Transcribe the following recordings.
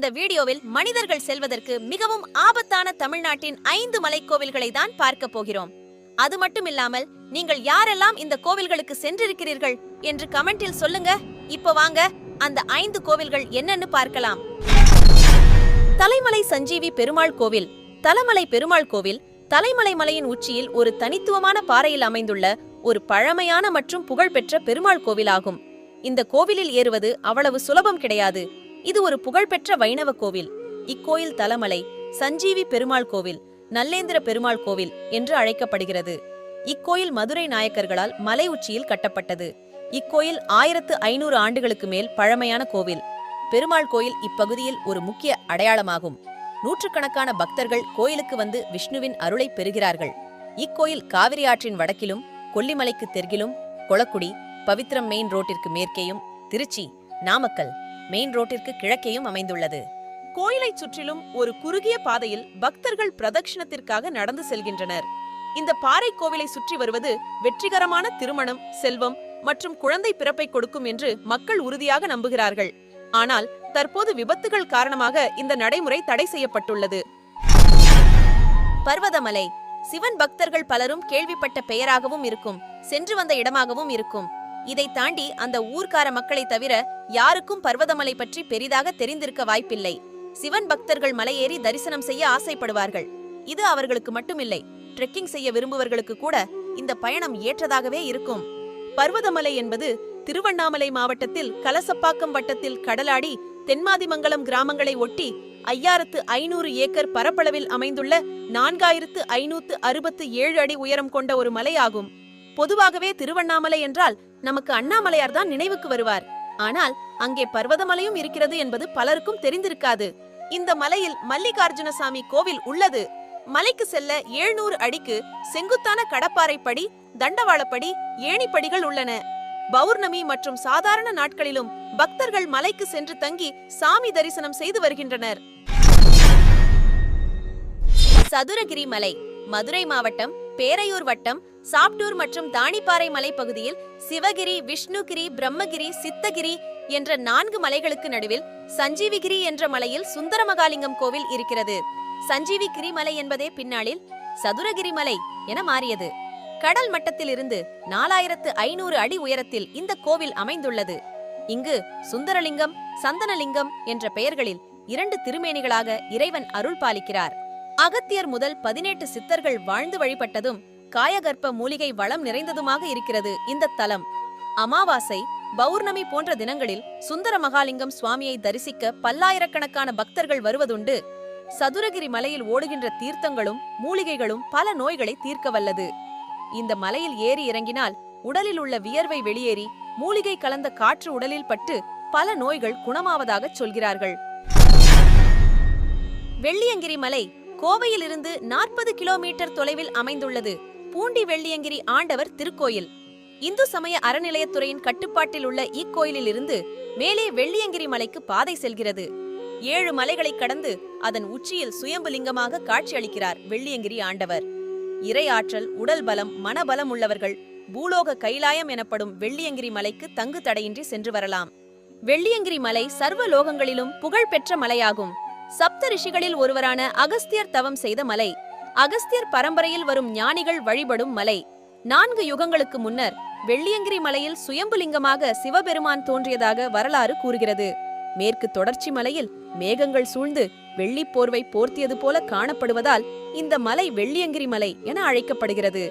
இந்த வீடியோவில் மனிதர்கள் செல்வதற்கு மிகவும் ஆபத்தான தமிழ்நாட்டின் ஐந்து மலைக்கோவில்களை தான் பார்க்க போகிறோம். அது மட்டும் இல்லாமல் நீங்கள் யாரெல்லாம் இந்த கோவில்களுக்கு சென்றிருக்கிறீர்கள் என்று கமெண்டில் சொல்லுங்க. இப்ப வாங்க அந்த ஐந்து கோவில்கள் என்னன்னு பார்க்கலாம். தலைமலை சஞ்சீவி பெருமாள் கோவில். தலமலை பெருமாள் கோவில் தலைமலை மலையின் உச்சியில் ஒரு தனித்துவமான பாறையில் அமைந்துள்ள ஒரு பழமையான மற்றும் புகழ்பெற்ற பெருமாள் கோவிலாகும். இந்த கோவிலில் ஏறுவது அவ்வளவு சுலபம் கிடையாது. இது ஒரு புகழ்பெற்ற வைணவ கோவில். இக்கோயில் தலமலை சஞ்சீவி பெருமாள் கோவில் நல்லேந்திர பெருமாள் கோவில் என்று அழைக்கப்படுகிறது. இக்கோயில் மதுரை நாயக்கர்களால் மலை உச்சியில் கட்டப்பட்டது. இக்கோயில் ஆயிரத்து ஐநூறு ஆண்டுகளுக்கு மேல் பழமையான கோவில். பெருமாள் கோயில் இப்பகுதியில் ஒரு முக்கிய அடையாளமாகும். நூற்றுக்கணக்கான பக்தர்கள் கோயிலுக்கு வந்து விஷ்ணுவின் அருளை பெறுகிறார்கள். இக்கோயில் காவிரி ஆற்றின் வடக்கிலும் கொல்லிமலைக்கு தெற்கிலும் கொளக்குடி பவித்ரம் மெயின் ரோட்டிற்கு மேற்கேயும் திருச்சி நாமக்கல் மெயின் ரோட்டிற்கு கிழக்கேயும் அமைந்துள்ளது. கோயிலைச் சுற்றிலும் ஒரு குறுகிய பாதையில் பக்தர்கள் பிரதட்சிணத்திற்காக நடந்து செல்கின்றனர். இந்த பாறை கோவிலை சுற்றி வருவது வெற்றிகரமான திருமணம் செல்வம் மற்றும் குழந்தை பிறப்பை கொடுக்கும் என்று மக்கள் உறுதியாக நம்புகிறார்கள். ஆனால் தற்போது விபத்துகள் காரணமாக இந்த நடைமுறை தடை செய்யப்பட்டுள்ளது. பர்வதமலை. சிவன் பக்தர்கள் பலரும் கேள்விப்பட்ட பெயராகவும் இருக்கும் சென்று வந்த இடமாகவும் இருக்கும். இதை தாண்டி அந்த ஊர்க்கார மக்களை தவிர யாருக்கும் பர்வதமலை பற்றி பெரிதாக தெரிந்திருக்க வாய்ப்பில்லை. சிவன் பக்தர்கள் மலையேறி தரிசனம் செய்ய ஆசைப்படுவார்கள். இது அவர்களுக்கு மட்டுமில்லை ட்ரெக்கிங் செய்ய விரும்புவர்களுக்கு கூட இந்த பயணம் ஏற்றதாகவே இருக்கும். பர்வதமலை என்பது திருவண்ணாமலை மாவட்டத்தில் கலசப்பாக்கம் வட்டத்தில் கடலாடி தென்மாதிமங்கலம் கிராமங்களை ஒட்டி ஐயாயிரத்து ஐநூறு ஏக்கர் பரப்பளவில் அமைந்துள்ள நான்காயிரத்து ஐநூத்து அறுபத்து ஏழு அடி உயரம் கொண்ட ஒரு மலையாகும். பொதுவாகவே திருவண்ணாமலை என்றால் நமக்கு அண்ணாமலையார் தான் நினைவுக்கு வருவார். ஆனால் அங்கே பர்வதமலையும் இருக்கிறது என்பது பலருக்கும் தெரிந்திருக்காது. இந்த மலையில் மல்லிகார்ஜுனசாமி கோவில் உள்ளது. மலைக்கு செல்ல ஏழுநூறு அடிக்கு செங்குத்தான கடப்பாறை படி தண்டவாளப்படி ஏணிப்படிகள் உள்ளன. பௌர்ணமி மற்றும் சாதாரண நாட்களிலும் பக்தர்கள் மலைக்கு சென்று தங்கி சாமி தரிசனம் செய்து வருகின்றனர். சதுரகிரி மலை மதுரை மாவட்டம் பேரையூர் வட்டம் சாப்டூர் மற்றும் தாணிப்பாறை மலை பகுதியில் சிவகிரி விஷ்ணுகிரி பிரம்மகிரி சித்தகிரி என்ற நான்கு மலைகளுக்கு நடுவில் சஞ்சீவிகிரி என்ற மலையில் சுந்தரமகாலிங்கம் கோவில் இருக்கிறது. சஞ்சீவிகிரி மலை என்பதே பின்னாளில் சதுரகிரி மலை என மாறியது. கடல் மட்டத்திலிருந்து நாலாயிரத்து ஐநூறு அடி உயரத்தில் இந்த கோவில் அமைந்துள்ளது. இங்கு சுந்தரலிங்கம் சந்தனலிங்கம் என்ற பெயர்களில் இரண்டு திருமேனிகளாக இறைவன் அருள் பாலிக்கிறார். அகத்தியர் முதல் பதினெட்டு சித்தர்கள் வாழ்ந்து வழிபட்டதும் காயகற்ப மூலிகை வளம் நிறைந்ததுமாக இருக்கிறது இந்த தலம். அமாவாசை பௌர்ணமி போன்ற தினங்களில் சுந்தர மகாலிங்கம் சுவாமியை தரிசிக்க பல்லாயிரக்கணக்கான பக்தர்கள் வருவதுண்டு. சதுரகிரி மலையில் ஓடுகின்ற தீர்த்தங்களும் மூலிகைகளும் பல நோய்களை தீர்க்க வல்லது இந்த மலையில் ஏறி இறங்கினால் உடலில் உள்ள வியர்வை வெளியேறி மூலிகை கலந்த காற்று உடலில் பட்டு பல நோய்கள் குணமாவதாகச் சொல்கிறார்கள். வெள்ளியங்கிரி மலை கோவையிலிருந்து நாற்பது கிலோமீட்டர் தொலைவில் அமைந்துள்ளது. பூண்டி வெள்ளியங்கிரி ஆண்டவர் திருக்கோயில். இந்து சமய அறநிலையத்துறையின் கட்டுப்பாட்டில் உள்ள இக்கோயிலில் இருந்து மேலே வெள்ளியங்கிரி மலைக்கு பாதை செல்கிறது. ஏழு மலைகளை கடந்து அதன் உச்சியில் சுயம்புலிங்கமாக காட்சியளிக்கிறார் வெள்ளியங்கிரி ஆண்டவர். இறை ஆற்றல் உடல் பலம் மனபலம் உள்ளவர்கள் பூலோக கைலாயம் எனப்படும் வெள்ளியங்கிரி மலைக்கு தங்கு தடையின்றி சென்று வரலாம். வெள்ளியங்கிரி மலை சர்வ லோகங்களிலும் புகழ்பெற்ற மலையாகும். சப்த ரிஷிகளில் ஒருவரான அகஸ்தியர் தவம் செய்த மலை. அகஸ்தியர் பரம்பரையில் வரும் ஞானிகள் வழிபடும் மலை. நான்கு யுகங்களுக்கு முன்னர் வெள்ளியங்கிரி மலையில் சுயம்புலிங்கமாக சிவபெருமான் தோன்றியதாக வரலாறு கூறுகிறது. மேற்கு தொடர்ச்சி மலையில் மேகங்கள் சூழ்ந்து வெள்ளி போர்வை போர்த்தியது போல காணப்படுவதால் இந்த மலை வெள்ளியங்கிரி மலை என அழைக்கப்படுகிறது.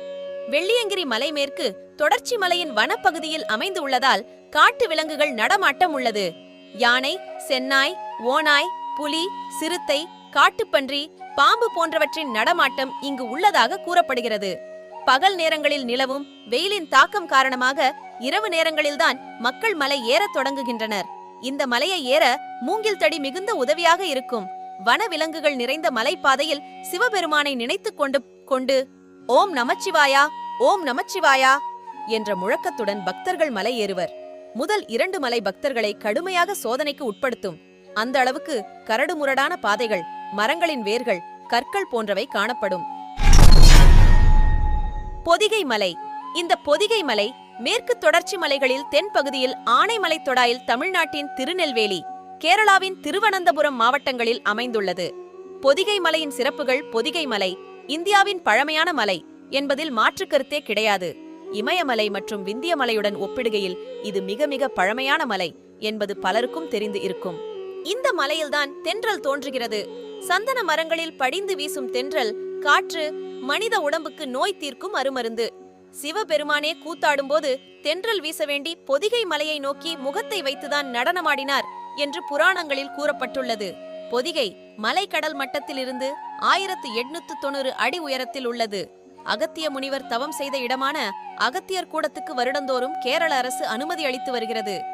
வெள்ளியங்கிரி மலை மேற்கு தொடர்ச்சி மலையின் வனப்பகுதியில் அமைந்து உள்ளதால் காட்டு விலங்குகள் நடமாட்டம் உள்ளது. யானை சென்னாய் ஓனாய் புலி சிறுத்தை காட்டுப்பன்றி பாம்பு போன்றவற்றின் நடமாட்டம் இங்கு உள்ளதாக கூறப்படுகிறது. பகல் நேரங்களில் நிலவும் வெயிலின் தாக்கம் காரணமாக இரவு நேரங்களில்தான் மக்கள் மலை ஏறத் தொடங்குகின்றனர். இந்த மலையை ஏற மூங்கில் தடி மிகுந்த உதவியாக இருக்கும். வன விலங்குகள் நிறைந்த மலைப்பாதையில் சிவபெருமானை நினைத்துக் கொண்டு கொண்டு ஓம் நமச்சிவாயா ஓம் நமச்சிவாயா என்ற முழக்கத்துடன் பக்தர்கள் மலை ஏறுவர். முதல் இரண்டு மலை பக்தர்களை கடுமையாக சோதனைக்கு உட்படுத்தும். அந்த அளவுக்கு கரடுமுரடான பாதைகள் மரங்களின் வேர்கள் கற்கள் போன்றவை காணப்படும். பொதிகை மலை. இந்த பொதிகை மலை மேற்கு தொடர்ச்சி மலைகளில் தென்பகுதியில் ஆனைமலை தொடாயில் தமிழ்நாட்டின் திருநெல்வேலி கேரளாவின் திருவனந்தபுரம் மாவட்டங்களில் அமைந்துள்ளது. பொதிகை மலையின் சிறப்புகள் பொதிகை மலை இந்தியாவின் பழமையான மலை என்பதில் மாற்றுக்கருத்தே கிடையாது. இமயமலை மற்றும் விந்திய மலையுடன் ஒப்பிடுகையில் இது மிக மிக பழமையான மலை என்பது பலருக்கும் தெரிந்து இருக்கும். இந்த மலையில்தான் தென்றல் தோன்றுகிறது. சந்தன மரங்களில் படிந்து வீசும் தென்றல் காற்று மனித உடம்புக்கு நோய் தீர்க்கும் அருமருந்து. சிவபெருமானே கூத்தாடும்போது தென்றல் வீச வேண்டி பொதிகை மலையை நோக்கி முகத்தை வைத்துதான் நடனமாடினார் என்று புராணங்களில் கூறப்பட்டுள்ளது. பொதிகை மலைக்கடல் மட்டத்திலிருந்து ஆயிரத்து எட்நூத்து தொண்ணூறு அடி உயரத்தில் உள்ளது. அகத்திய முனிவர் தவம் செய்த இடமான அகத்தியர் கூடத்துக்கு வருடந்தோறும் கேரள அரசு அனுமதி அளித்து வருகிறது.